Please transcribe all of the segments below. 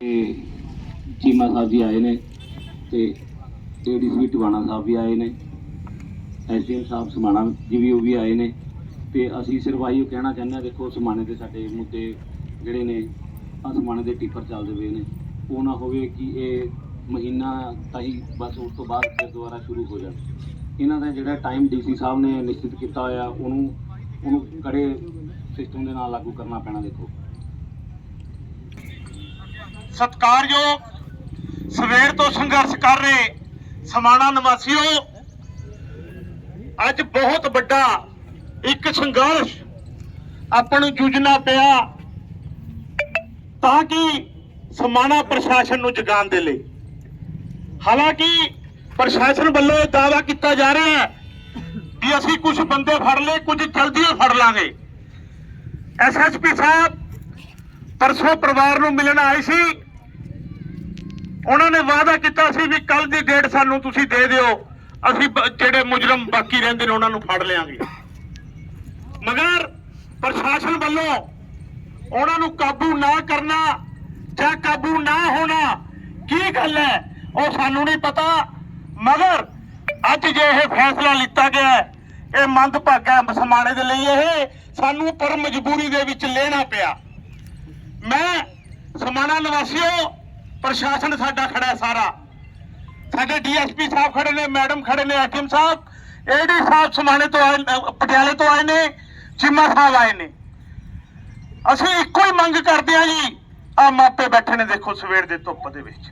ਤੇ ਚੀਮਾ ਸਾਹਿਬ ਜੀ ਆਏ ਨੇ ਤੇ ਏਡੀਸੀ ਟਵਾਣਾ ਸਾਹਿਬ ਵੀ ਆਏ ਨੇ, ਐਸਡੀਐਮ ਸਾਹਿਬ ਸਮਾਣਾ ਜੀ ਵੀ, ਉਹ ਵੀ ਆਏ ਨੇ। ਤੇ ਅਸੀਂ ਸਿਰਫ ਆਹੀ ਕਹਿਣਾ ਚਾਹੁੰਦੇ ਹਾਂ, ਦੇਖੋ ਸਮਾਣੇ ਦੇ ਸਾਡੇ ਮੁੱਦੇ ਜਿਹੜੇ ਨੇ, ਆਹ ਸਮਾਣੇ ਦੇ ਟਿੱਪਰ ਚੱਲਦੇ ਪਏ ਨੇ। ਉਹ ਨਾ ਹੋਵੇ ਕਿ ਇਹ ਮਹੀਨਾ ਤਾਈ ਬਸ ਉਸ ਤੋਂ ਬਾਅਦ ਫਿਰ ਦੁਬਾਰਾ ਸ਼ੁਰੂ ਹੋ ਜਾਣ ਇਹਨਾਂ ਦਾ ਜਿਹੜਾ ਟਾਈਮ ਡੀਸੀ ਸਾਹਿਬ ਨੇ ਨਿਸ਼ਚਿਤ ਕੀਤਾ ਹੋਇਆ, ਉਹਨੂੰ ਉਹਨੂੰ ਕੜੇ ਸਿਸਟਮ ਦੇ ਨਾਲ ਲਾਗੂ ਕਰਨਾ ਪੈਣਾ, ਦੇਖੋ। ਸਤਿਕਾਰਯੋਗ ਸਵੇਰ ਤੋਂ ਸੰਘਰਸ਼ ਕਰ ਰਹੇ ਸਮਾਣਾ ਨਿਵਾਸੀਓ, ਅੱਜ ਬਹੁਤ ਵੱਡਾ ਇੱਕ ਸੰਘਰਸ਼ ਆਪਾਂ ਨੂੰ ਜੂਝਣਾ ਪਿਆ ਤਾਂ ਕਿ ਸਮਾਣਾ ਪ੍ਰਸ਼ਾਸਨ ਨੂੰ ਜਗਾਉਣ ਦੇ ਲਈ। ਹਾਲਾਂਕਿ ਪ੍ਰਸ਼ਾਸਨ ਵੱਲੋਂ ਇਹ ਦਾਅਵਾ ਕੀਤਾ ਜਾ ਰਿਹਾ ਹੈ ਕਿ ਅਸੀਂ ਕੁਝ ਬੰਦੇ ਫੜ ਲਏ, ਕੁਝ ਜਲਦੀ ਫੜ ਲਾਂਗੇ। ਐਸਐਸਪੀ ਸਾਹਿਬ ਪਰਸੋਂ ਪਰਿਵਾਰ ਨੂੰ ਮਿਲਣ ਆਏ ਸੀ। ਉਹਨਾਂ ਨੇ ਵਾਅਦਾ ਕੀਤਾ ਸੀ ਵੀ ਕੱਲ ਦੀ ਡੇਟ ਸਾਨੂੰ ਤੁਸੀਂ ਦੇ ਦਿਓ, ਅਸੀਂ ਜਿਹੜੇ ਮੁਜਰਮ ਬਾਕੀ ਰਹਿੰਦੇ ਨੇ ਉਹਨਾਂ ਨੂੰ ਫੜ ਲਿਆਂਗੇ। ਮਗਰ ਪ੍ਰਸ਼ਾਸਨ ਵੱਲੋਂ ਉਹਨਾਂ ਨੂੰ ਕਾਬੂ ਨਾ ਕਰਨਾ ਜਾਂ ਕਾਬੂ ਨਾ ਹੋਣਾ ਕੀ ਗੱਲ ਹੈ, ਉਹ ਸਾਨੂੰ ਨਹੀਂ ਪਤਾ। ਮਗਰ ਅੱਜ ਜੇ ਇਹ ਫੈਸਲਾ ਲਿੱਤਾ ਗਿਆ ਇਹ ਮੰਦਭਾਗਾ ਹੈ ਸਮਾਣੇ ਦੇ ਲਈ ਇਹ ਸਾਨੂੰ ਪਰ ਮਜਬੂਰੀ ਦੇ ਵਿੱਚ ਲੈਣਾ ਪਿਆ। ਮੈਂ ਸਮਾਣਾ ਨਿਵਾਸੀਓ ਪ੍ਰਸ਼ਾਸਨ ਸਾਡਾ ਖੜਾ ਸਾਰਾ। ਸਾਡੇ ਡੀਐਸਪੀ ਸਾਹਿਬ ਖੜੇ ਨੇ, ਮੈਡਮ ਖੜੇ ਨੇ ਐਕਮ ਸਾਹਿਬ। ਏਡੀ ਸਾਹਿਬ ਸਮਾਣੇ ਤੋਂ ਆਏ ਪਟਿਆਲੇ ਤੋਂ ਆਏ ਨੇ, ਚੀਮਾ ਸਾਹਿਬ ਆਏ ਨੇ। ਅਸੀਂ ਇੱਕੋ ਹੀ ਮੰਗ ਕਰਦੇ ਹਾਂ ਜੀ ਆ ਮਾਪੇ ਬੈਠੇ ਨੇ ਦੇਖੋ ਸਵੇਰ ਦੇ ਧੁੱਪ ਦੇ ਵਿੱਚ।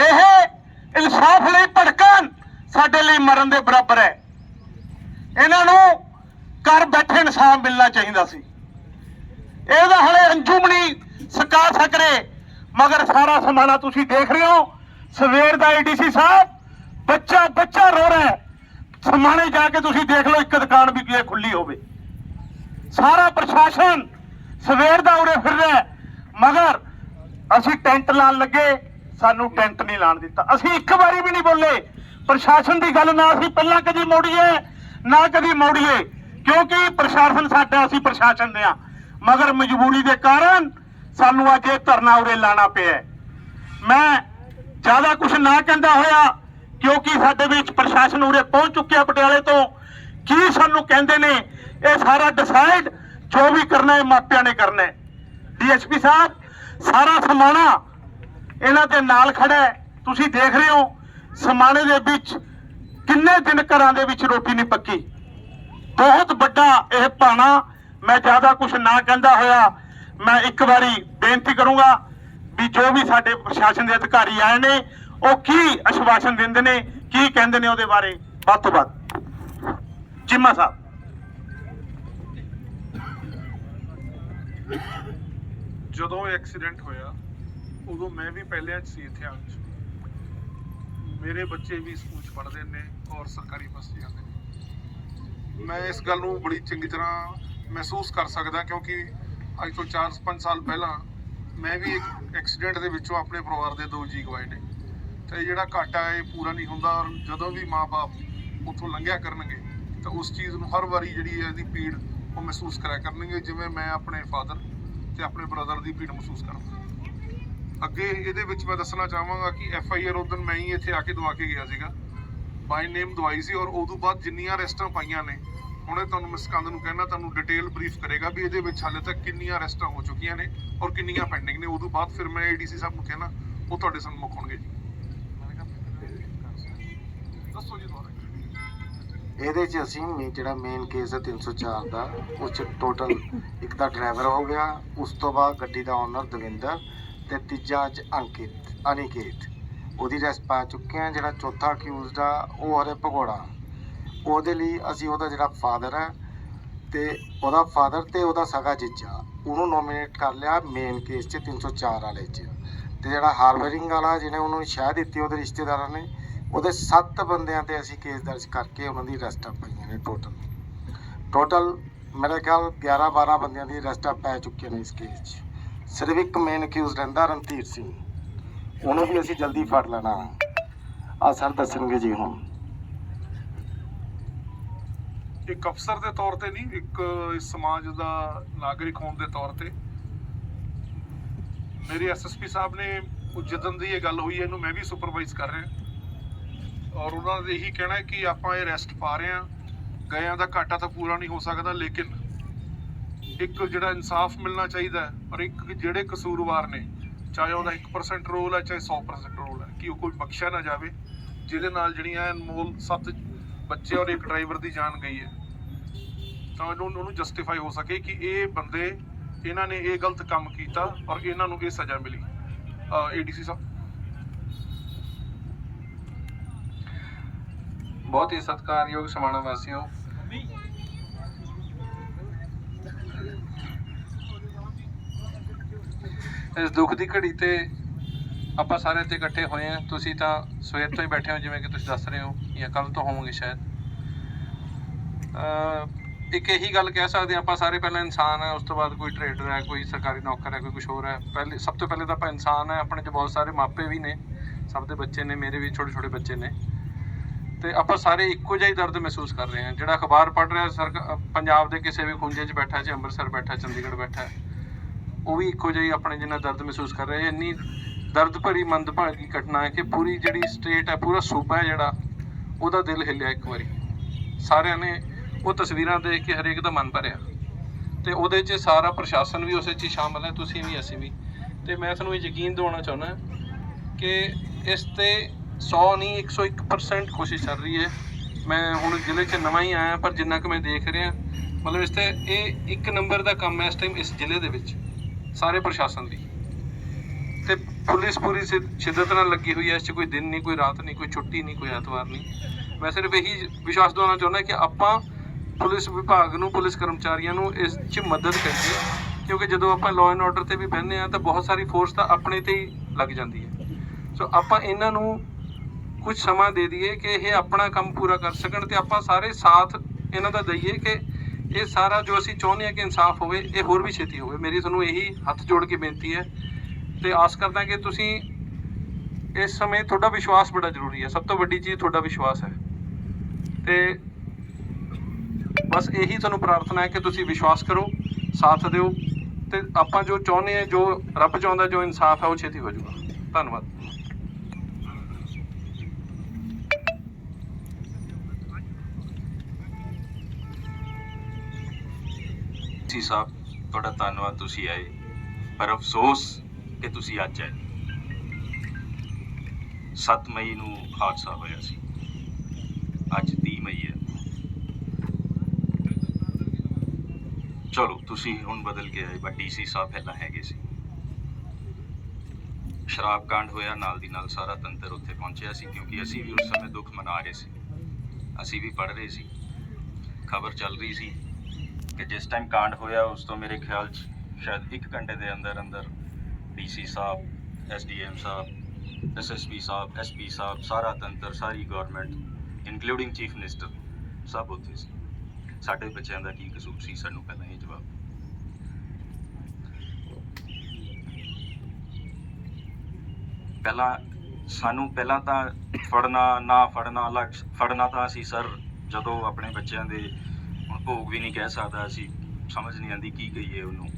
ਇਹ ਇਨਸਾਫ ਲਈ ਭੜਕਣ ਸਾਡੇ ਲਈ ਮਰਨ ਦੇ ਬਰਾਬਰ ਹੈ। ਇਹਨਾਂ ਨੂੰ ਘਰ ਬੈਠੇ ਇਨਸਾਫ ਮਿਲਣਾ ਚਾਹੀਦਾ ਸੀ। ਇਹਦਾ ਹਲੇ ਅੰਜੂਮਣੀ ਸਕਾ ਸਕਰੇ। ਮਗਰ ਸਾਰਾ ਸਮਾਣਾ ਤੁਸੀਂ ਦੇਖ ਰਹੇ ਹੋ। ਸਵੇਰ ਦਾ ਏਡੀਸੀ ਸਾਹਿਬ, ਬੱਚਾ ਬੱਚਾ ਰੋ ਰਿਹਾ ਹੈ। ਸਮਾਣੇ ਜਾ ਕੇ ਤੁਸੀਂ ਦੇਖ ਲਓ, ਇੱਕ ਦੁਕਾਨ ਵੀ ਕੀ ਖੁੱਲੀ ਹੋਵੇ। ਸਾਰਾ ਪ੍ਰਸ਼ਾਸਨ ਸਵੇਰ ਦਾ ਉਰੇ ਫਿਰ ਰਿਹਾ ਮਗਰ ਅਸੀਂ ਟੈਂਟ ਲਾਣ ਲੱਗੇ, ਸਾਨੂੰ ਟੈਂਟ ਨਹੀਂ ਲਾਣ ਦਿੱਤਾ। ਅਸੀਂ ਇੱਕ ਵਾਰੀ ਵੀ ਨਹੀਂ ਬੋਲੇ। ਪ੍ਰਸ਼ਾਸਨ ਦੀ ਗੱਲ ਨਾ ਅਸੀਂ ਪਹਿਲਾਂ ਕਦੀ ਮੋੜੀਏ, ਨਾ ਕਦੀ ਮੋੜੀਏ। ਕਿਉਂਕਿ ਪ੍ਰਸ਼ਾਸਨ ਸਾਡਾ, ਅਸੀਂ ਪ੍ਰਸ਼ਾਸਨ ਦੇ ਆ ਮਗਰ ਮਜਬੂਰੀ ਦੇ ਕਾਰਨ ਸਾਨੂੰ ਅੱਜ ਇਹ ਧਰਨਾ ਉਰੇ ਲਾਣਾ ਪਿਆ ਮੈਂ ਜ਼ਿਆਦਾ ਕੁਝ ਨਾ ਕਹਿੰਦਾ ਹੋਇਆ, ਕਿਉਂਕਿ ਸਾਡੇ ਵਿੱਚ ਪ੍ਰਸ਼ਾਸਨ ਉਰੇ ਪਹੁੰਚ ਚੁੱਕਿਆ ਪਟਿਆਲੇ ਤੋਂ। ਕੀ ਸਾਨੂੰ ਕਹਿੰਦੇ ਨੇ? ਇਹ ਸਾਰਾ ਡਿਸਾਈਡ ਜੋ ਵੀ ਕਰਨਾ ਹੈ ਮਾਪਿਆਂ ਨੇ ਕਰਨਾ ਹੈ। ਡੀਐਸਪੀ ਸਾਹਿਬ, ਸਾਰਾ ਸਮਾਣਾ ਇਹਨਾਂ ਦੇ ਨਾਲ ਖੜਾ ਹੈ। ਤੁਸੀਂ ਦੇਖ ਰਹੇ ਹੋ, ਸਮਾਣੇ ਦੇ ਵਿੱਚ ਕਿੰਨੇ ਦਿਨ ਘਰਾਂ ਦੇ ਵਿੱਚ ਰੋਟੀ ਨਹੀਂ ਪੱਕੀ। ਬਹੁਤ ਵੱਡਾ ਇਹ ਪਾਣਾ ਮੈਂ ਜ਼ਿਆਦਾ ਕੁਝ ਨਾ ਕਹਿੰਦਾ ਹੋਇਆ। ਮੈਂ ਇੱਕ ਵਾਰੀ ਬੇਨਤੀ ਕਰੂੰਗਾ ਵੀ ਜੋ ਵੀ ਸਾਡੇ ਪ੍ਰਸ਼ਾਸਨ ਦੇ ਅਧਿਕਾਰੀ ਆਏ ਨੇ, ਉਹ ਕੀ ਅਸ਼ਵਾਸਨ ਦਿੰਦੇ ਨੇ, ਕੀ ਕਹਿੰਦੇ ਨੇ ਉਹਦੇ ਬਾਰੇ, ਵੱਧ ਤੋਂ ਵੱਧ। ਚਿੰਮਾ ਸਾਹਿਬ। ਜਦੋਂ ਐਕਸੀਡੈਂਟ ਹੋਇਆ, ਉਦੋਂ ਮੈਂ ਵੀ ਪਹਿਲਿਆਂ 'ਚ ਸੀ ਇੱਥੇ ਆਉਣ 'ਚ। ਮੇਰੇ ਬੱਚੇ ਵੀ ਸਕੂਲ 'ਚ ਪੜ੍ਹਦੇ ਨੇ ਔਰ ਸਰਕਾਰੀ ਬੱਸ ਜਾਂਦੇ ਨੇ। ਮੈਂ ਇਸ ਗੱਲ ਨੂੰ ਬੜੀ ਚੰਗੀ ਤਰ੍ਹਾਂ ਮਹਿਸੂਸ ਕਰ ਸਕਦਾ ਕਿਉਂਕਿ ਅੱਜ ਤੋਂ 4-5 ਸਾਲ ਪਹਿਲਾਂ ਮੈਂ ਵੀ ਇੱਕ ਐਕਸੀਡੈਂਟ ਦੇ ਵਿੱਚੋਂ ਆਪਣੇ ਪਰਿਵਾਰ ਦੇ ਦੋ ਜੀ ਗਵਾਏ ਨੇ। ਤੇ ਇਹ ਜਿਹੜਾ ਘਾਟਾ ਇਹ ਪੂਰਾ ਨਹੀਂ ਹੁੰਦਾ ਔਰ ਜਦੋਂ ਵੀ ਮਾਪੇ ਉੱਥੋਂ ਲੰਘਿਆ ਕਰਨਗੇ, ਤਾਂ ਉਸ ਚੀਜ਼ ਨੂੰ ਹਰ ਵਾਰੀ ਜਿਹੜੀ ਹੈ ਇਹਦੀ ਪੀੜ ਉਹ ਮਹਿਸੂਸ ਕਰਿਆ ਕਰਨਗੇ, ਜਿਵੇਂ ਮੈਂ ਆਪਣੇ ਫਾਦਰ ਤੇ ਆਪਣੇ ਬ੍ਰਦਰ ਦੀ ਪੀੜ ਮਹਿਸੂਸ ਕਰਦਾ ਅੱਗੇ ਇਹਦੇ ਵਿੱਚ ਮੈਂ ਦੱਸਣਾ ਚਾਹਾਂਗਾ ਕਿ ਐਫ ਆਈ ਆਰ ਉਦੋਂ ਮੈਂ ਹੀ ਇੱਥੇ ਆ ਕੇ ਦਵਾ ਕੇ ਗਿਆ ਸੀਗਾ। ਬਾਈ ਨੇਮ ਦਵਾਈ ਸੀ ਔਰ ਉਦੋਂ ਬਾਅਦ ਜਿੰਨੀਆਂ ਰੈਸਟਾਂ ਪਾਈਆਂ ਨੇ ਹੁਣੇ ਤੁਹਾਨੂੰ ਮੈਂ ਸਕੰਦ ਨੂੰ ਕਹਿਣਾ, ਤੁਹਾਨੂੰ ਡਿਟੇਲ ਬਰੀਫ ਕਰੇਗਾ ਵੀ ਇਹਦੇ ਵਿੱਚ ਹਾਲੇ ਤੱਕ ਕਿੰਨੀਆਂ ਅਰੈਸਟਾਂ ਹੋ ਚੁੱਕੀਆਂ ਨੇ ਔਰ ਕਿੰਨੀਆਂ ਪੈਂਡਿੰਗ ਨੇ। ਉਦੋਂ ਬਾਅਦ ਫਿਰ ਮੈਂ ਏਡੀਸੀ ਸਾਹਿਬ ਨੂੰ ਕਹਿਣਾ, ਉਹ ਤੁਹਾਡੇ ਸਨਮੁਖ ਹੋਣਗੇ ਜੀ। ਦੱਸੋ ਜੀ ਦੁਬਾਰਾ। ਇਹਦੇ 'ਚ ਅਸੀਂ ਜਿਹੜਾ ਮੇਨ ਕੇਸ ਹੈ 304 ਦਾ, ਉਹ 'ਚ ਟੋਟਲ ਇੱਕ ਤਾਂ ਡਰਾਈਵਰ ਹੋ ਗਿਆ, ਉਸ ਤੋਂ ਬਾਅਦ ਗੱਡੀ ਦਾ ਓਨਰ ਦਵਿੰਦਰ ਤੇ ਤੀਜਾ ਚ ਅੰਕਿਤ, ਅਨਿਕੇਤ। ਉਹਦੀ ਰੈਸਟ ਪਾ ਚੁੱਕੇ ਆ ਜਿਹੜਾ ਚੌਥਾ ਅਕਿਊਜ਼ਡ ਆ, ਉਹ ਹਰੇ ਭਗੋੜਾ। ਉਹਦੇ ਲਈ ਅਸੀਂ ਉਹਦਾ ਜਿਹੜਾ ਫਾਦਰ ਹੈ ਤੇ ਉਹਦਾ ਫਾਦਰ ਤੇ ਉਹਦਾ ਸਗਾ ਜੀਜਾ, ਉਹਨੂੰ ਨੋਮੀਨੇਟ ਕਰ ਲਿਆ ਮੇਨ ਕੇਸ 'ਚ 304 ਵਾਲੇ 'ਚ। ਤੇ ਜਿਹੜਾ ਹਾਰਵਰਿੰਗ ਵਾਲਾ ਜਿਹਨੇ ਉਹਨੂੰ ਸ਼ਹਿ ਦਿੱਤੀ ਉਹਦੇ ਰਿਸ਼ਤੇਦਾਰਾਂ ਨੇ, ਉਹਦੇ 7 ਬੰਦਿਆਂ ਤੇ ਅਸੀਂ ਕੇਸ ਦਰਜ ਕਰਕੇ ਉਹਨਾਂ ਦੀ ਅਰੈਸਟਾਂ ਪਾਈਆਂ ਨੇ ਟੋਟਲ ਟੋਟਲ ਮੇਰੇ ਖਿਆਲ 11 12 ਬੰਦਿਆਂ ਦੀ ਅਰੈਸਟਾਂ ਪੈ ਚੁੱਕੀਆਂ ਨੇ ਇਸ ਕੇਸ 'ਚ। ਸਿਰਫ ਇੱਕ ਮੇਨ ਅਕਿਊਜ਼ ਰਹਿੰਦਾ ਰਣਧੀਰ ਸਿੰਘ। ਉਹਨੂੰ ਵੀ ਅਸੀਂ ਜਲਦੀ ਫੜ ਲੈਣਾ। ਆ ਸਰ ਦੱਸਣਗੇ ਜੀ ਹੁਣ। ਇੱਕ ਅਫਸਰ ਦੇ ਤੌਰ ਤੇ ਨਹੀਂ ਇੱਕ ਇਸ ਸਮਾਜ ਦਾ ਨਾਗਰਿਕ ਹੋਣ ਦੇ ਤੌਰ ਤੇ। ਮੇਰੇ ਐਸਐਸਪੀ ਸਾਹਿਬ ਨੇ ਉਹ ਜਦੋਂ ਦੀ ਇਹ ਗੱਲ ਹੋਈ ਹੈ, ਇਹਨੂੰ ਮੈਂ ਵੀ ਸੁਪਰਵਾਈਜ਼ ਕਰ ਰਿਹਾ। ਔਰ ਉਹਨਾਂ ਦਾ ਇਹੀ ਕਹਿਣਾ ਹੈ ਕਿ ਆਪਾਂ ਇਹ ਰੈਸਟ ਪਾ ਰਹੇ ਹਾਂ। ਗਇਆਂ ਦਾ ਘਾਟਾ ਤਾਂ ਪੂਰਾ ਨਹੀਂ ਹੋ ਸਕਦਾ ਲੇਕਿਨ ਇੱਕ ਜਿਹੜਾ ਇਨਸਾਫ ਮਿਲਣਾ ਚਾਹੀਦਾ ਔਰ ਇੱਕ ਜਿਹੜੇ ਕਸੂਰਵਾਰ ਨੇ ਚਾਹੇ ਉਹਦਾ 1% ਰੋਲ ਹੈ ਚਾਹੇ 100% ਰੋਲ ਹੈ ਕਿ ਉਹ ਕੋਈ ਬਖਸ਼ਿਆ ਨਾ ਜਾਵੇ ਜਿਹਦੇ ਨਾਲ ਜਿਹੜੀਆਂ ਅਨਮੋਲ ਸੱਤ ਬੱਚੇ ਔਰ ਇੱਕ ਡਰਾਈਵਰ ਦੀ ਜਾਨ ਗਈ ਹੈ। ਤਾਂ ਉਹਨੂੰ ਉਹਨੂੰ ਜਸਟੀਫਾਈ ਹੋ ਸਕੇ ਕਿ ਇਹ ਬੰਦੇ, ਇਹਨਾਂ ਨੇ ਇਹ ਗਲਤ ਕੰਮ ਕੀਤਾ ਔਰ ਇਹਨਾਂ ਨੂੰ ਇਹ ਸਜ਼ਾ ਮਿਲੀ। ਏਡੀਸੀ ਸਾਹਿਬ। ਬਹੁਤ ਹੀ ਸਤਿਕਾਰਯੋਗ ਸਮਾਣਾ ਵਾਸੀਓ। ਇਸ ਦੁੱਖ ਦੀ ਘੜੀ ਤੇ ਆਪਾਂ ਸਾਰੇ ਇੱਥੇ ਇਕੱਠੇ ਹੋਏ ਆ ਤੁਸੀਂ ਤਾਂ ਸਵੇਰ ਤੋਂ ਹੀ ਬੈਠੇ ਹੋ, ਜਿਵੇਂ ਕਿ ਤੁਸੀਂ ਦੱਸ ਰਹੇ ਹੋ, ਜਾਂ ਕੱਲ ਤੋਂ ਹੋਵੋਗੇ ਸ਼ਾਇਦ। ਇੱਕ ਇਹੀ ਗੱਲ ਕਹਿ ਸਕਦੇ ਹਾਂ, ਆਪਾਂ ਸਾਰੇ ਪਹਿਲਾਂ ਇਨਸਾਨ ਹੈ, ਉਸ ਤੋਂ ਬਾਅਦ ਕੋਈ ਟਰੇਡਰ ਹੈ, ਕੋਈ ਸਰਕਾਰੀ ਨੌਕਰ ਹੈ, ਕੋਈ ਕੁਝ ਹੋਰ ਹੈ। ਪਹਿਲੇ, ਸਭ ਤੋਂ ਪਹਿਲੇ ਤਾਂ ਆਪਾਂ ਇਨਸਾਨ ਹੈ, ਆਪਣੇ 'ਚ ਬਹੁਤ ਸਾਰੇ ਮਾਪੇ ਵੀ ਨੇ, ਸਭ ਦੇ ਬੱਚੇ ਨੇ, ਮੇਰੇ ਵੀ ਛੋਟੇ ਛੋਟੇ ਬੱਚੇ ਨੇ। ਤੇ ਆਪਾਂ ਸਾਰੇ ਇੱਕੋ ਜਿਹਾ ਹੀ ਦਰਦ ਮਹਿਸੂਸ ਕਰ ਰਹੇ ਹਾਂ। ਜਿਹੜਾ ਅਖਬਾਰ ਪੜ੍ਹ ਰਿਹਾ, ਸਰਕਾ- ਪੰਜਾਬ ਦੇ ਕਿਸੇ ਵੀ ਖੁੰਝੇ 'ਚ ਬੈਠਾ, ਚਾਹੇ ਅੰਮ੍ਰਿਤਸਰ ਬੈਠਾ, ਚੰਡੀਗੜ੍ਹ ਬੈਠਾ, ਉਹ ਵੀ ਇੱਕੋ ਜਿਹੀ ਆਪਣੇ ਜਿੰਨਾ ਦਰਦ ਮਹਿਸੂਸ ਕਰ ਰਹੇ ਇੰਨੀ ਦਰਦ ਭਰੀ ਮੰਦਭਾਗੀ ਘਟਨਾ ਹੈ ਕਿ ਪੂਰੀ ਜਿਹੜੀ ਸਟੇਟ ਹੈ, ਪੂਰਾ ਸੂਬਾ ਹੈ ਜਿਹੜਾ, ਉਹਦਾ ਦਿਲ ਹਿੱਲਿਆ ਇੱਕ ਵਾਰੀ। ਸਾਰਿਆਂ ਨੇ ਉਹ ਤਸਵੀਰਾਂ ਦੇਖ ਕੇ ਹਰੇਕ ਦਾ ਮਨ ਭਰਿਆ। ਤੇ ਉਹਦੇ 'ਚ ਸਾਰਾ ਪ੍ਰਸ਼ਾਸਨ ਵੀ ਉਸੇ 'ਚ ਹੀ ਸ਼ਾਮਲ ਹੈ, ਤੁਸੀਂ ਵੀ, ਅਸੀਂ ਵੀ। ਤੇ ਮੈਂ ਤੁਹਾਨੂੰ ਯਕੀਨ ਦਿਵਾਉਣਾ ਚਾਹੁੰਦਾ ਕਿ ਇਸ ਤੇ 100 ਨਹੀਂ 101% ਕੋਸ਼ਿਸ਼ ਚੱਲ ਰਹੀ ਹੈ। ਮੈਂ ਹੁਣ ਜ਼ਿਲ੍ਹੇ 'ਚ ਨਵਾਂ ਹੀ ਆਇਆ, ਪਰ ਜਿੰਨਾ ਕਿ ਮੈਂ ਦੇਖ ਰਿਹਾ, ਮਤਲਬ ਇਸ ਤੇ ਇਹ ਇੱਕ ਨੰਬਰ ਦਾ ਕੰਮ ਹੈ ਇਸ ਟਾਈਮ ਇਸ ਜ਼ਿਲ੍ਹੇ ਦੇ ਵਿੱਚ, ਸਾਰੇ ਪ੍ਰਸ਼ਾਸਨ ਦੀ। ਪੁਲਿਸ ਪੂਰੀ ਸਿ- ਸ਼ਿੱਦਤ ਨਾਲ ਲੱਗੀ ਹੋਈ ਹੈ, ਇਸ 'ਚ ਕੋਈ ਦਿਨ ਨਹੀਂ, ਕੋਈ ਰਾਤ ਨਹੀਂ, ਕੋਈ ਛੁੱਟੀ ਨਹੀਂ, ਕੋਈ ਐਤਵਾਰ ਨਹੀਂ। ਮੈਂ ਸਿਰਫ ਇਹੀ ਵਿਸ਼ਵਾਸ ਦਿਵਾਉਣਾ ਚਾਹੁੰਦਾ ਕਿ ਆਪਾਂ ਪੁਲਿਸ ਵਿਭਾਗ ਨੂੰ, ਪੁਲਿਸ ਕਰਮਚਾਰੀਆਂ ਨੂੰ ਇਸ 'ਚ ਮਦਦ ਕਰੀਏ, ਕਿਉਂਕਿ ਜਦੋਂ ਆਪਾਂ ਲਾਅ ਐਂਡ ਆਰਡਰ ਤੇ ਵੀ ਬਹਿੰਦੇ ਆ ਤਾਂ ਬਹੁਤ ਸਾਰੀ ਫੋਰਸ ਤਾਂ ਆਪਣੇ ਤੇ ਹੀ ਲੱਗ ਜਾਂਦੀ ਹੈ। ਸੋ ਆਪਾਂ ਇਹਨਾਂ ਨੂੰ ਕੁਝ ਸਮਾਂ ਦੇ ਦਈਏ ਕਿ ਇਹ ਆਪਣਾ ਕੰਮ ਪੂਰਾ ਕਰ ਸਕਣ ਤੇ ਆਪਾਂ ਸਾਰੇ ਸਾਥ ਇਹਨਾਂ ਦਾ ਦਈਏ ਕਿ ਇਹ ਸਾਰਾ ਜੋ ਅਸੀਂ ਚਾਹੁੰਦੇ ਹਾਂ ਕਿ ਇਨਸਾਫ ਹੋਵੇ, ਇਹ ਹੋਰ ਵੀ ਛੇਤੀ ਹੋਵੇ। ਮੇਰੀ ਤੁਹਾਨੂੰ ਇਹੀ ਹੱਥ ਜੋੜ ਕੇ ਬੇਨਤੀ ਹੈ ਤੇ ਆਸ ਕਰਦਾ ਕਿ ਤੁਸੀਂ ਇਸ ਸਮੇਂ ਤੁਹਾਡਾ ਵਿਸ਼ਵਾਸ ਬੜਾ ਜ਼ਰੂਰੀ ਹੈ। ਸਭ ਤੋਂ ਵੱਡੀ ਚੀਜ਼ ਤੁਹਾਡਾ ਵਿਸ਼ਵਾਸ ਹੈ। ਤੇ ਬਸ ਇਹੀ ਤੁਹਾਨੂੰ ਪ੍ਰਾਰਥਨਾ ਹੈ ਕਿ ਤੁਸੀਂ ਵਿਸ਼ਵਾਸ ਕਰੋ, ਸਾਥ ਦਿਓ ਤੇ ਆਪਾਂ ਜੋ ਚਾਹੁੰਦੇ ਹਾਂ, ਜੋ ਰੱਬ ਚਾਹੁੰਦਾ, ਜੋ ਇਨਸਾਫ ਹੈ, ਉਹ ਛੇਤੀ ਹੋ ਜਾਊਗਾ। ਧੰਨਵਾਦ। ਜੀ ਸਾਹਿਬ, ਤੁਹਾਡਾ ਧੰਨਵਾਦ। ਤੁਸੀਂ ਆਏ। ਪਰ ਅਫਸੋਸ ਕਿ ਤੁਸੀਂ ਅੱਜ ਆਏ। 7 ਮਈ ਨੂੰ ਹਾਦਸਾ ਹੋਇਆ ਸੀ। ਅੱਜ 30 ਮਈ ਹੈ। ਚਲੋ, ਤੁਸੀਂ ਹੁਣ ਬਦਲ ਕੇ ਆਏ, ਬਟ ਡੀਸੀ ਸਾਹਿਬ ਪਹਿਲਾਂ ਹੈਗੇ ਸੀ। ਸ਼ਰਾਬ ਕਾਂਡ ਹੋਇਆ, ਨਾਲ ਦੀ ਨਾਲ ਸਾਰਾ ਤੰਤਰ ਉੱਥੇ ਪਹੁੰਚਿਆ ਸੀ, ਕਿਉਂਕਿ ਅਸੀਂ ਵੀ ਉਸ ਸਮੇਂ ਦੁੱਖ ਮਨਾ ਰਹੇ ਸੀ। ਅਸੀਂ ਵੀ ਪੜ ਰਹੇ ਸੀ। ਖਬਰ ਚੱਲ ਰਹੀ ਸੀ ਕਿ ਜਿਸ ਟਾਈਮ ਕਾਂਡ ਹੋਇਆ, ਉਸ ਤੋਂ ਮੇਰੇ ਖਿਆਲ 'ਚ ਸ਼ਾਇਦ 1 ਘੰਟੇ ਦੇ ਅੰਦਰ ਅੰਦਰ ਡੀਸੀ ਸਾਹਿਬ, ਐਸਡੀਐਮ ਸਾਹਿਬ, ਐਸਐਸਪੀ ਸਾਹਿਬ, ਐਸਪੀ ਸਾਹਿਬ, ਸਾਰਾ ਤੰਤਰ, ਸਾਰੀ ਗਵਰਨਮੈਂਟ ਇਨਕਲੂਡਿੰਗ ਚੀਫ ਮਿਨਿਸਟਰ ਸਭ ਉੱਥੇ ਸੀ। ਸਾਡੇ ਬੱਚਿਆਂ ਦਾ ਕੀ ਕਸੂਰ ਸੀ? ਸਾਨੂੰ ਪਹਿਲਾਂ ਇਹ ਜਵਾਬ ਪਹਿਲਾਂ ਸਾਨੂੰ ਪਹਿਲਾਂ ਤਾਂ ਫੜਨਾ, ਨਾ ਫੜਨਾ, ਅਲੱਗ ਫੜਨਾ ਤਾਂ ਅਸੀਂ ਸਰ, ਜਦੋਂ ਆਪਣੇ ਬੱਚਿਆਂ ਦੇ ਹੁਣ ਭੋਗ ਵੀ ਨਹੀਂ ਕਹਿ ਸਕਦਾ ਅਸੀਂ ਸਮਝ ਨਹੀਂ ਆਂਦੀ ਕੀ ਕਹੀਏ ਉਹਨੂੰ।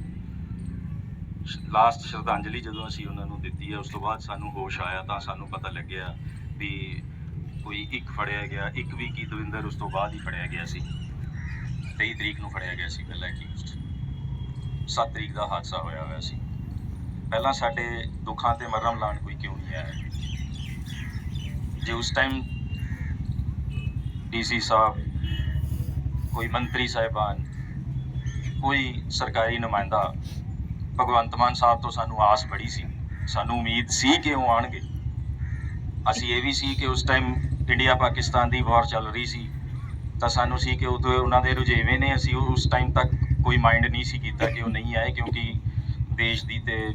ਲਾਸਟ ਸ਼ਰਧਾਂਜਲੀ ਜਦੋਂ ਅਸੀਂ ਉਹਨਾਂ ਨੂੰ ਦਿੱਤੀ ਹੈ, ਉਸ ਤੋਂ ਬਾਅਦ ਸਾਨੂੰ ਹੋਸ਼ ਆਇਆ ਤਾਂ ਸਾਨੂੰ ਪਤਾ ਲੱਗਿਆ ਵੀ ਕੋਈ ਇੱਕ ਫੜਿਆ ਗਿਆ, ਇੱਕ ਵੀ ਕੀ ਦਵਿੰਦਰ ਉਸ ਤੋਂ ਬਾਅਦ ਹੀ ਫੜਿਆ ਗਿਆ ਸੀ। 23 ਤਰੀਕ ਨੂੰ ਫੜਿਆ ਗਿਆ ਸੀ ਪਹਿਲਾਂ ਅਕਿਊਜ਼ਡ 7 ਤਰੀਕ ਦਾ ਹਾਦਸਾ ਹੋਇਆ ਹੋਇਆ ਸੀ। ਪਹਿਲਾਂ ਸਾਡੇ ਦੁੱਖਾਂ ਤੇ ਮਰਮ ਲਾਉਣ ਕੋਈ ਕਿਉਂ ਨਹੀਂ ਆਇਆ। ਜੇ ਉਸ ਟਾਈਮ ਡੀਸੀ ਸਾਹਿਬ, ਕੋਈ ਮੰਤਰੀ ਸਾਹਿਬਾਨ, ਕੋਈ ਸਰਕਾਰੀ ਨੁਮਾਇੰਦਾ ਭਗਵੰਤ ਮਾਨ ਸਾਹਿਬ ਤੋਂ ਸਾਨੂੰ ਆਸ ਬੜੀ ਸੀ। ਸਾਨੂੰ ਉਮੀਦ ਸੀ ਕਿ ਉਹ ਆਣਗੇ ਅਸੀਂ ਇਹ ਵੀ ਸੀ ਕਿ ਉਸ ਟਾਈਮ ਇੰਡੀਆ ਪਾਕਿਸਤਾਨ ਦੀ ਵਾਰ ਚੱਲ ਰਹੀ ਸੀ। ਤਾਂ ਸਾਨੂੰ ਸੀ ਕਿ ਉਦੋਂ ਉਹਨਾਂ ਦੇ ਰੁਝੇਵੇਂ ਨੇ। ਅਸੀਂ ਉਸ ਟਾਈਮ ਤੱਕ ਕੋਈ ਮਾਈਂਡ ਨਹੀਂ ਸੀ ਕੀਤਾ ਕਿ ਉਹ ਨਹੀਂ ਆਏ ਕਿਉਂਕਿ ਦੇਸ਼ ਦੀ ਤੇ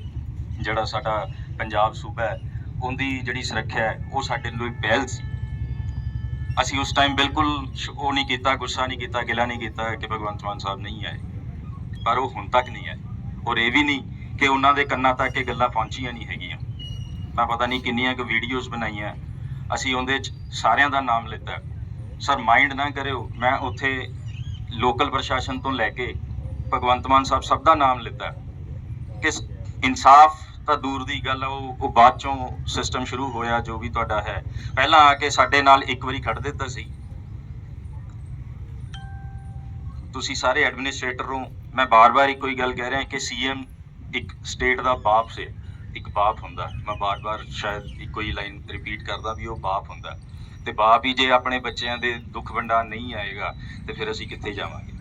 ਜਿਹੜਾ ਸਾਡਾ ਪੰਜਾਬ ਸੂਬਾ ਹੈ, ਉਹਦੀ ਜਿਹੜੀ ਸੁਰੱਖਿਆ ਹੈ, ਉਹ ਸਾਡੇ ਲਈ ਪਹਿਲ ਸੀ। ਅਸੀਂ ਉਸ ਟਾਈਮ ਬਿਲਕੁਲ ਉਹ ਨਹੀਂ ਕੀਤਾ, ਗੁੱਸਾ ਨਹੀਂ ਕੀਤਾ, ਗਿਲਾ ਨਹੀਂ ਕੀਤਾ ਕਿ ਭਗਵੰਤ ਮਾਨ ਸਾਹਿਬ ਨਹੀਂ ਆਏ। ਪਰ ਉਹ ਹੁਣ ਤੱਕ ਨਹੀਂ ਆਏ। ਔਰ ਇਹ ਵੀ ਨਹੀਂ ਕਿ ਉਹਨਾਂ ਦੇ ਕੰਨਾਂ ਤੱਕ ਇਹ ਗੱਲਾਂ ਪਹੁੰਚੀਆਂ ਨਹੀਂ ਹੈਗੀਆਂ। ਮੈਂ ਪਤਾ ਨਹੀਂ ਕਿੰਨੀਆਂ ਕੁ ਵੀਡੀਓਜ਼ ਬਣਾਈਆਂ। ਅਸੀਂ ਉਹਦੇ 'ਚ ਸਾਰਿਆਂ ਦਾ ਨਾਮ ਲਿੱਤਾ। ਸਰ ਮਾਈਂਡ ਨਾ ਕਰਿਓ, ਮੈਂ ਉੱਥੇ ਲੋਕਲ ਪ੍ਰਸ਼ਾਸਨ ਤੋਂ ਲੈ ਕੇ ਭਗਵੰਤ ਮਾਨ ਸਾਹਿਬ ਸਭ ਦਾ ਨਾਮ ਲਿੱਤਾ। ਕਿ ਇਨਸਾਫ ਤਾਂ ਦੂਰ ਦੀ ਗੱਲ ਆ, ਉਹ ਉਹ ਬਾਅਦ ਚੋਂ ਸਿਸਟਮ ਸ਼ੁਰੂ ਹੋਇਆ, ਜੋ ਵੀ ਤੁਹਾਡਾ ਹੈ। ਪਹਿਲਾਂ ਆ ਕੇ ਸਾਡੇ ਨਾਲ ਇੱਕ ਵਾਰੀ ਖੜ ਦਿੱਤਾ ਸੀ। ਤੁਸੀਂ ਸਾਰੇ ਐਡਮਿਨਿਸਟ੍ਰੇਟਰ ਹੋ ਮੈਂ ਬਾਰ-ਬਾਰ ਇੱਕੋ ਹੀ ਗੱਲ ਕਹਿ ਰਿਹਾ ਕਿ ਸੀਐਮ ਇੱਕ ਸਟੇਟ ਦਾ ਬਾਪ ਸੇ, ਇੱਕ ਬਾਪ ਹੁੰਦਾ। ਮੈਂ ਬਾਰ-ਬਾਰ ਸ਼ਾਇਦ ਇੱਕੋ ਹੀ ਲਾਈਨ ਰਿਪੀਟ ਕਰਦਾ ਵੀ ਉਹ ਬਾਪ ਹੁੰਦਾ। ਤੇ ਬਾਪ ਹੀ ਜੇ ਆਪਣੇ ਬੱਚਿਆਂ ਦੇ ਦੁੱਖ ਵੰਡਾ ਨਹੀਂ ਆਏਗਾ, ਤੇ ਫਿਰ ਅਸੀਂ ਕਿੱਥੇ ਜਾਵਾਂਗੇ?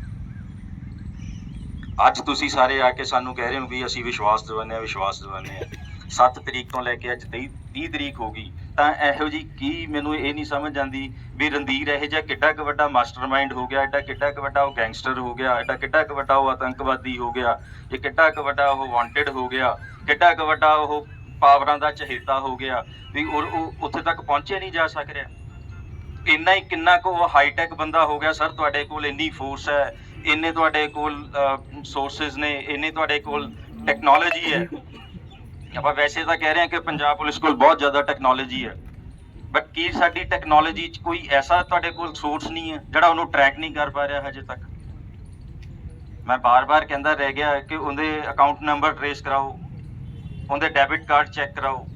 ਅੱਜ ਤੁਸੀਂ ਸਾਰੇ ਆ ਕੇ ਸਾਨੂੰ ਕਹਿ ਰਹੇ ਹੋ ਵੀ ਅਸੀਂ ਵਿਸ਼ਵਾਸ ਦਿਵਾਉਂਦੇ ਹਾਂ, ਵਿਸ਼ਵਾਸ ਦਿਵਾਉਂਦੇ ਹਾਂ। 7 ਤਰੀਕ ਤੋਂ ਲੈ ਕੇ ਅੱਜ 23 30 ਤਰੀਕ ਹੋ ਗਈ, ਤਾਂ ਇਹੋ ਜੀ ਕੀ ਮੈਨੂੰ ਇਹ ਨਹੀਂ ਸਮਝ ਆਉਂਦੀ ਵੀ ਰੰਦੀਰ ਇਹ ਜਿਹਾ ਕਿੱਡਾ ਕੁ ਵੱਡਾ ਮਾਸਟਰਮਾਈਂਡ ਹੋ ਗਿਆ, ਐਡਾ ਕਿੱਡਾ ਕੁ ਵੱਡਾ ਉਹ ਗੈਂਗਸਟਰ ਹੋ ਗਿਆ, ਐਡਾ ਕਿੱਡਾ ਕੁ ਵੱਡਾ ਉਹ ਆਤੰਕਵਾਦੀ ਹੋ ਗਿਆ, ਇਹ ਕਿੱਡਾ ਕੁ ਵੱਡਾ ਉਹ ਵਾਂਟਡ ਹੋ ਗਿਆ, ਕਿੱਡਾ ਕੁ ਵੱਡਾ ਉਹ ਪਾਵਰਾਂ ਦਾ ਚਹੇਤਾ ਹੋ ਗਿਆ, ਵੀ ਉਹ ਉਹ ਉੱਥੇ ਤੱਕ ਪਹੁੰਚਿਆ ਨਹੀਂ ਜਾ ਸਕ ਰਿਹਾ। ਇੰਨਾ ਹੀ ਕਿੰਨਾ ਕੁ ਉਹ ਹਾਈਟੈਕ ਬੰਦਾ ਹੋ ਗਿਆ, ਸਰ, ਤੁਹਾਡੇ ਕੋਲ ਇੰਨੀ ਫੋਰਸ ਹੈ, ਇੰਨੇ ਤੁਹਾਡੇ ਕੋਲ ਸੋਰਸਸ ਨੇ, ਇੰਨੇ ਤੁਹਾਡੇ ਕੋਲ ਟੈਕਨੋਲੋਜੀ ਹੈ। ਆਪਾਂ ਵੈਸੇ ਤਾਂ ਕਹਿ ਰਹੇ ਹਾਂ ਕਿ ਪੰਜਾਬ ਪੁਲਿਸ ਕੋਲ ਬਹੁਤ ਜ਼ਿਆਦਾ ਟੈਕਨੋਲੋਜੀ ਹੈ। ਬਟ ਕੀ ਸਾਡੀ ਟੈਕਨੋਲੋਜੀ 'ਚ ਕੋਈ ਐਸਾ ਤੁਹਾਡੇ ਕੋਲ ਸੋਰਸ ਨਹੀਂ ਹੈ ਜਿਹੜਾ ਉਹਨੂੰ ਟਰੈਕ ਨਹੀਂ ਕਰ ਪਾ ਰਿਹਾ ਹਜੇ ਤੱਕ? ਮੈਂ ਬਾਰ-ਬਾਰ ਕਹਿੰਦਾ ਰਹਿ ਗਿਆ ਕਿ ਉਹਦੇ ਅਕਾਊਂਟ ਨੰਬਰ ਟਰੇਸ ਕਰਾਓ, ਉਹਦੇ ਡੈਬਿਟ ਕਾਰਡ ਚੈੱਕ ਕਰਾਓ,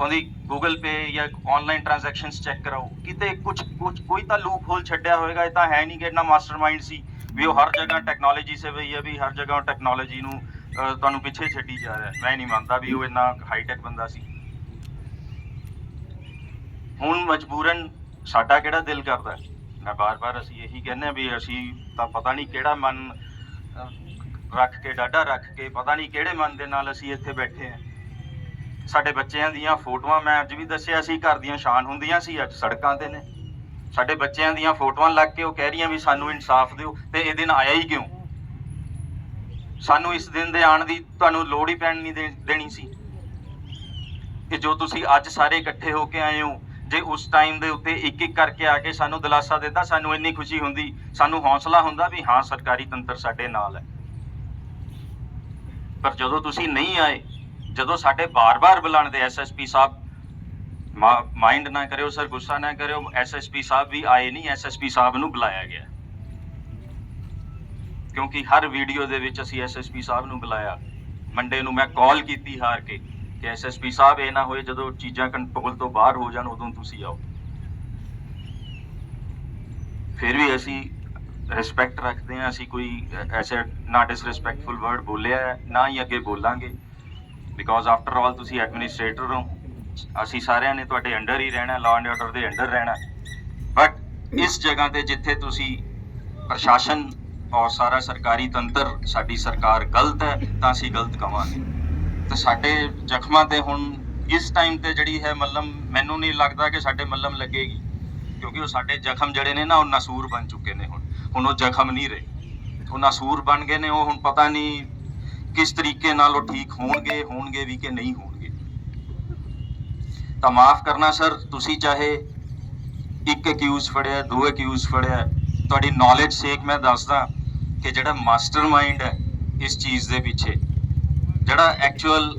ਉਹਦੀ ਗੂਗਲ ਪੇ ਜਾਂ ਆਨਲਾਈਨ ਟ੍ਰਾਂਜੈਕਸ਼ਨਸ ਚੈੱਕ ਕਰਾਓ। ਕਿਤੇ ਕੁਝ ਕੁਝ ਕੋਈ ਤਾਂ ਲੂਪ ਹੋਲ ਛੱਡਿਆ ਹੋਵੇਗਾ ਇਹ ਤਾਂ ਹੈ ਨਹੀਂ ਕਿ ਇੰਨਾ ਮਾਸਟਰਮਾਈਂਡ ਸੀ ਵੀ ਉਹ ਹਰ ਜਗ੍ਹਾ ਟੈਕਨੋਲੋਜੀ ਸੇ ਵੀ ਹੈ, ਵੀ ਹਰ ਜਗ੍ਹਾ ਟੈਕਨੋਲੋਜੀ ਨੂੰ ਅਹ, ਤੁਹਾਨੂੰ ਪਿੱਛੇ ਛੱਡੀ ਜਾ ਰਿਹਾ। ਮੈਂ ਨਹੀਂ ਮੰਨਦਾ ਵੀ ਉਹ ਇੰਨਾ ਹਾਈਟੈਕ ਬੰਦਾ ਸੀ। ਹੁਣ ਮਜਬੂਰਨ ਸਾਡਾ ਕਿਹੜਾ ਦਿਲ ਕਰਦਾ ਹੈ? ਮੈਂ ਬਾਰ-ਬਾਰ ਅਸੀਂ ਇਹੀ ਕਹਿੰਦੇ ਆ ਵੀ ਅਸੀਂ ਤਾਂ ਪਤਾ ਨਹੀਂ ਕਿਹੜਾ ਮਨ ਅਹ, ਰੱਖ ਕੇ ਡਾਡਾ ਰੱਖ ਕੇ ਪਤਾ ਨਹੀਂ ਕਿਹੜੇ ਮਨ ਦੇ ਨਾਲ ਅਸੀਂ ਇੱਥੇ ਬੈਠੇ ਆ ਸਾਡੇ ਬੱਚਿਆਂ ਦੀਆਂ ਫੋਟੋਆਂ ਮੈਂ ਅੱਜ ਵੀ ਦੱਸਿਆ ਸੀ ਘਰ ਦੀਆਂ ਸ਼ਾਨ ਹੁੰਦੀਆਂ ਸੀ ਅੱਜ ਸੜਕਾਂ ਤੇ ਨੇ। ਸਾਡੇ ਬੱਚਿਆਂ ਦੀਆਂ ਫੋਟੋਆਂ ਲੱਗ ਕੇ ਉਹ ਕਹਿ ਰਹੀਆਂ ਵੀ ਸਾਨੂੰ ਇਨਸਾਫ ਦਿਓ ਤੇ ਇਹ ਦਿਨ ਆਇਆ ਹੀ ਕਿਉਂ? ਸਾਨੂੰ ਇਸ ਦਿਨ ਦੇ ਆਉਣ ਦੀ ਤੁਹਾਨੂੰ ਲੋੜ ਹੀ ਪੈਣ ਨਹੀਂ ਦੇ- ਦੇਣੀ ਸੀ। ਕਿ ਜੋ ਤੁਸੀਂ ਅੱਜ ਸਾਰੇ ਇਕੱਠੇ ਹੋ ਕੇ ਆਏ ਹੋ, ਜੇ ਉਸ ਟਾਈਮ ਦੇ ਉੱਤੇ ਇੱਕ ਇੱਕ ਕਰਕੇ ਆ ਕੇ ਸਾਨੂੰ ਦਿਲਾਸਾ ਦਿੱਤਾ, ਸਾਨੂੰ ਇੰਨੀ ਖੁਸ਼ੀ ਹੁੰਦੀ, ਸਾਨੂੰ ਹੌਸਲਾ ਹੁੰਦਾ ਵੀ ਹਾਂ, ਸਰਕਾਰੀ ਤੰਤਰ ਸਾਡੇ ਨਾਲ ਹੈ। ਪਰ ਜਦੋਂ ਤੁਸੀਂ ਨਹੀਂ ਆਏ, ਜਦੋਂ ਸਾਡੇ ਬਾਰ-ਬਾਰ ਬੁਲਾਉਂਦੇ ਐਸਐਸਪੀ ਸਾਹਿਬ ਮਾਈਂਡ ਨਾ ਕਰਿਓ, ਸਰ ਗੁੱਸਾ ਨਾ ਕਰਿਓ ਐਸਐਸਪੀ ਸਾਹਿਬ ਵੀ ਆਏ ਨਹੀਂ ਐਸਐਸਪੀ ਸਾਹਿਬ ਨੂੰ ਬੁਲਾਇਆ ਗਿਆ। ਕਿਉਂਕਿ ਹਰ ਵੀਡੀਓ ਦੇ ਵਿੱਚ ਅਸੀਂ ਐਸਐਸਪੀ ਸਾਹਿਬ ਨੂੰ ਬੁਲਾਇਆ। ਮੰਡੇ ਨੂੰ ਮੈਂ ਕਾਲ ਕੀਤੀ ਹਾਰ ਕੇ ਕਿ ਐਸਐਸਪੀ ਸਾਹਿਬ ਇਹ ਨਾ ਹੋਏ ਜਦੋਂ ਚੀਜ਼ਾਂ ਕੰਟਰੋਲ ਤੋਂ ਬਾਹਰ ਹੋ ਜਾਣ ਉਦੋਂ ਤੁਸੀਂ ਆਓ। ਫਿਰ ਵੀ ਅਸੀਂ ਰਿਸਪੈਕਟ ਰੱਖਦੇ ਹਾਂ ਅਸੀਂ ਕੋਈ ਐਸੇ ਨਾ ਡਿਸਰਿਸਪੈਕਟਫੁਲ ਵਰਡ ਬੋਲਿਆ ਹੈ, ਨਾ ਹੀ ਅੱਗੇ ਬੋਲਾਂਗੇ। ਬਿਕੋਜ਼ ਆਫਟਰ ਆਲ ਤੁਸੀਂ ਐਡਮਿਨਿਸਟ੍ਰੇਟਰ ਹੋ। ਅਸੀਂ ਸਾਰਿਆਂ ਨੇ ਤੁਹਾਡੇ ਅੰਡਰ ਹੀ ਰਹਿਣਾ ਲਾਅ ਐਂਡ ਆਰਡਰ ਦੇ ਅੰਡਰ ਰਹਿਣਾ। ਬਟ ਇਸ ਜਗ੍ਹਾ ਤੇ ਜਿੱਥੇ ਤੁਸੀਂ ਪ੍ਰਸ਼ਾਸਨ ਔਰ ਸਾਰਾ ਸਰਕਾਰੀ ਤੰਤਰ ਸਾਡੀ ਸਰਕਾਰ ਗਲਤ ਹੈ, ਤਾਂ ਅਸੀਂ ਗਲਤ ਕਵਾਂਗੇ। ਤੇ ਸਾਡੇ ਜ਼ਖਮਾਂ ਤੇ ਹੁਣ ਇਸ ਟਾਈਮ ਤੇ ਜਿਹੜੀ ਹੈ ਮੱਲਮ, ਮੈਨੂੰ ਨਹੀਂ ਲੱਗਦਾ ਕਿ ਸਾਡੇ ਮੱਲਮ ਲੱਗੇਗੀ, ਕਿਉਂਕਿ ਉਹ ਸਾਡੇ ਜ਼ਖਮ ਜਿਹੜੇ ਨੇ ਨਾ, ਉਹ ਨਸੂਰ ਬਣ ਚੁੱਕੇ ਨੇ ਹੁਣ। ਹੁਣ ਉਹ ਜ਼ਖਮ ਨਹੀਂ ਰਹੇ। ਉਹ ਨਸੂਰ ਬਣ ਗਏ ਨੇ, ਉਹ ਹੁਣ ਪਤਾ ਨਹੀਂ ਕਿਸ ਤਰੀਕੇ ਨਾਲ ਉਹ ਠੀਕ ਹੋਣਗੇ ਹੋਣਗੇ ਵੀ ਕਿ ਨਹੀਂ ਹੋਣਗੇ। ਤਾਂ ਮਾਫ ਕਰਨਾ ਸਰ, ਤੁਸੀਂ ਚਾਹੇ ਇੱਕ ਅਕਿਊਜ਼ ਫੜਿਆ, ਦੋ ਅਕਿਊਜ਼ ਫੜਿਆ, ਤੁਹਾਡੀ ਨੌਲੇਜ ਸੇਕ ਮੈਂ ਦੱਸਦਾ ਕਿ ਜਿਹੜਾ ਮਾਸਟਰਮਾਈਂਡ ਹੈ ਇਸ ਚੀਜ਼ ਦੇ ਪਿੱਛੇ, ਜਿਹੜਾ ਐਕਚੁਅਲ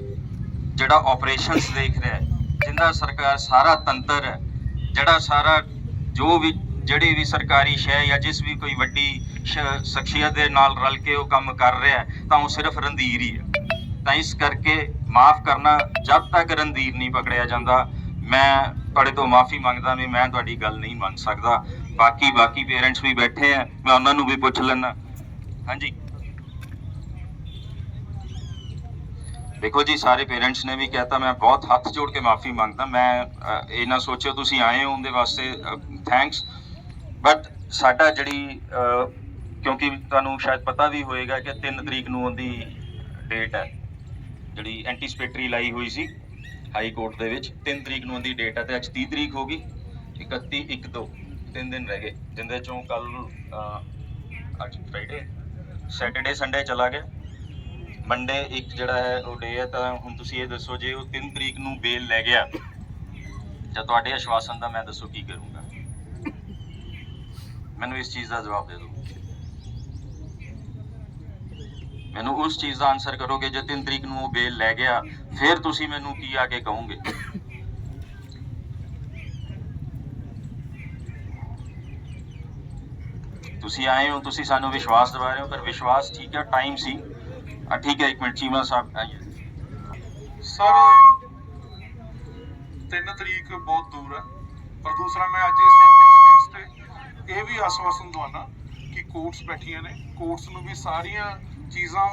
ਜਿਹੜਾ ਆਪਰੇਸ਼ਨਸ ਦੇਖ ਰਿਹਾ ਹੈ, ਜਿੰਦਾ ਸਰਕਾਰ ਸਾਰਾ ਤੰਤਰ ਹੈ, ਜਿਹੜਾ ਸਾਰਾ ਜੋ ਵੀ, ਜਿਹੜੀ ਵੀ ਸਰਕਾਰੀ ਸ਼ੈ ਜਾਂ ਜਿਸ ਵੀ ਕੋਈ ਵੱਡੀ ਸ਼- ਸ਼ਖਸੀਅਤ ਦੇ ਨਾਲ ਰਲ ਕੇ ਉਹ ਕੰਮ ਕਰ ਰਿਹਾ ਤਾਂ ਉਹ ਸਿਰਫ ਰੰਧੀਰ ਹੀ ਹੈ। ਤਾਂ ਇਸ ਕਰਕੇ ਮਾਫ ਕਰਨਾ ਜਦ ਤੱਕ ਰੰਧੀਰ ਨਹੀਂ ਪਕੜਿਆ ਜਾਂਦਾ, ਮੈਂ ਤੁਹਾਡੇ ਤੋਂ ਮਾਫੀ ਮੰਗਦਾ ਵੀ ਮੈਂ ਤੁਹਾਡੀ ਗੱਲ ਨਹੀਂ ਮੰਨ ਸਕਦਾ। ਬਾਕੀ ਬਾਕੀ ਪੇਰੈਂਟਸ ਵੀ ਬੈਠੇ ਆ ਮੈਂ ਉਹਨਾਂ ਨੂੰ ਵੀ ਪੁੱਛ ਲੈਣਾ ਹਾਂਜੀ। ਦੇਖੋ ਜੀ, ਸਾਰੇ ਪੇਰੈਂਟਸ ਨੇ ਵੀ ਕਹਿਤਾ, ਮੈਂ ਬਹੁਤ ਹੱਥ ਜੋੜ ਕੇ ਮਾਫੀ ਮੰਗਦਾ। ਮੈਂ ਇਹ ਨਾ ਸੋਚਿਓ, ਤੁਸੀਂ ਆਏ ਹੋ ਉਹਦੇ ਵਾਸਤੇ ਥੈਂਕਸ ਬਟ ਸਾਡਾ ਜਿਹੜੀ ਕਿਉਂਕਿ ਤੁਹਾਨੂੰ ਸ਼ਾਇਦ ਪਤਾ ਵੀ ਹੋਏਗਾ ਕਿ 3 ਤਰੀਕ ਨੂੰ ਉਹਦੀ ਡੇਟ ਹੈ। ਜਿਹੜੀ ਐਂਟੀਸਪੇਟਰੀ ਲਾਈ ਹੋਈ ਸੀ ਹਾਈ ਕੋਰਟ ਦੇ ਵਿੱਚ। 3 ਤਰੀਕ ਨੂੰ ਉਹਦੀ ਡੇਟ ਹੈ ਤੇ ਅੱਜ 30 ਤਰੀਕ ਹੋ ਗਈ। 31 1 2 ਤਿੰਨ ਦਿਨ ਰਹਿ ਗਏ। ਜਿੰਦੇ ਚੋਂ ਕੱਲ ਅੱਜ ਫਰਾਈਡੇ ਸੈਟਰਡੇ ਸੰਡੇ ਚਲਾ ਗਿਆ। ਮੰਡੇ ਇੱਕ ਜਿਹੜਾ ਹੈ ਉਹ ਡੇ ਹੈ, ਤਾਂ ਹੁਣ ਤੁਸੀਂ ਇਹ ਦੱਸੋ ਜੇ ਉਹ 3 ਤਰੀਕ ਨੂੰ ਬੇਲ ਲੈ ਗਿਆ, ਤਾਂ ਤੁਹਾਡੇ ਆਸ਼ਵਾਸਨ ਦਾ ਮੈਂ ਦੱਸੋ ਕੀ ਕਰੂੰਗਾ? ਮੈਨੂੰ ਇਸ ਚੀਜ਼ ਦਾ ਜਵਾਬ ਦੇ ਦਿਓ। ਮੈਨੂੰ ਉਸ ਚੀਜ਼ ਦਾ ਆਨਸਰ ਕਰੋਗੇ ਜੇ 3 ਤਰੀਕ ਨੂੰ ਉਹ ਬੇਲ ਲੈ ਗਿਆ, ਫਿਰ ਤੁਸੀਂ ਮੈਨੂੰ ਕੀ ਆ ਕੇ ਕਹੋਗੇ? ਤੁਸੀਂ ਆਏ ਹੋ, ਤੁਸੀਂ ਸਾਨੂੰ ਵਿਸ਼ਵਾਸ ਦਿਵਾ ਰਹੇ ਹੋ। ਪਰ ਵਿਸ਼ਵਾਸ ਠੀਕ ਹੈ ਟਾਈਮ ਸੀ। ਆ ਠੀਕ ਹੈ, ਇੱਕ ਮਿੰਟ, ਚੀਮਾ ਸਾਹਿਬ, ਆਈਏ। ਸਰ 3 ਤਰੀਕ ਬਹੁਤ ਦੂਰ ਹੈ। ਪਰ ਦੂਸਰਾ, ਮੈਂ ਅੱਜ ਇਸ ਇਹ ਵੀ ਆਸਵਾਸਨ ਦਵਾਨਾ ਕਿ ਕੋਰਟਸ ਬੈਠੀਆਂ ਨੇ। ਕੋਰਟਸ ਨੂੰ ਵੀ ਸਾਰੀਆਂ ਚੀਜ਼ਾਂ,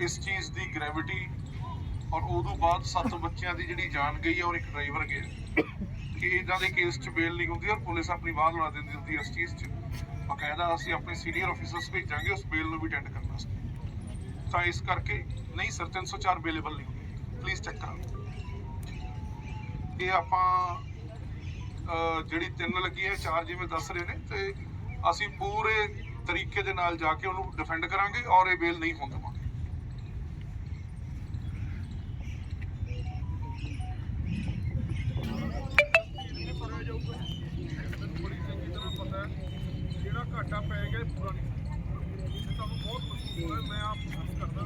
ਇਸ ਚੀਜ਼ ਦੀ ਗ੍ਰੈਵਿਟੀ ਔਰ ਉਦੋਂ ਬਾਅਦ ਸੱਤ ਬੱਚਿਆਂ ਦੀ ਜਿਹੜੀ ਜਾਨ ਗਈ ਹੈ, ਔਰ ਇੱਕ ਡਰਾਈਵਰ ਗਿਆ। ਕਿ ਇਦਾਂ ਦੇ ਕੇਸ 'ਚ ਬੇਲ ਨਹੀਂ ਹੁੰਦੀ ਔਰ ਪੁਲਿਸ ਆਪਣੀ ਬਾਹ ਲੜਾ ਦਿੰਦੀ ਹੁੰਦੀ ਇਸ ਚੀਜ਼ 'ਚ। ਬਕਾਇਦਾ ਅਸੀਂ ਆਪਣੇ ਸੀਨੀਅਰ ਅਫੀਸਰਸ ਭੇਜਾਂਗੇ, ਉਸ ਬੇਲ ਨੂੰ ਵੀ ਅਟੈਂਡ ਕਰਨ ਵਾਸਤੇ। ਤਾਂ ਇਸ ਕਰਕੇ, ਨਹੀਂ ਸਰ 304 ਅਵੇਲੇਬਲ ਨਹੀਂ ਹੁੰਦੀ। ਪਲੀਜ਼ ਚੈੱਕ ਕਰਾਓ। ਇਹ ਆਪਾਂ ਜਿਹੜੀ ਤਿੰਨ ਲੱਗੀ ਹੈ, ਚਾਰ ਜਿਵੇਂ ਦੱਸ ਰਹੇ ਨੇ, ਤੇ ਅਸੀਂ ਪੂਰੇ ਤਰੀਕੇ ਦੇ ਨਾਲ ਜਾ ਕੇ ਉਹਨੂੰ ਡਿਫੈਂਡ ਕਰਾਂਗੇ ਔਰ ਇਹ ਬੇਲ ਨਹੀਂ ਹੋਣ ਦੇਵਾਂਗੇ। ਘਾਟਾ ਪੈ ਗਿਆ ਪੂਰਾ ਨਹੀਂ। ਤੁਹਾਨੂੰ ਬਹੁਤ ਮੁਸ਼ਕਿਲ ਹੋਇਆ ਮੈਂ ਆਪ ਕਰਦਾ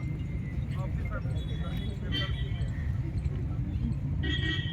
ਆਪਦੀ ਫੈਮਿਲੀ ਦੀ ਗੱਲ ਮੇਰੇ ਨਾਲ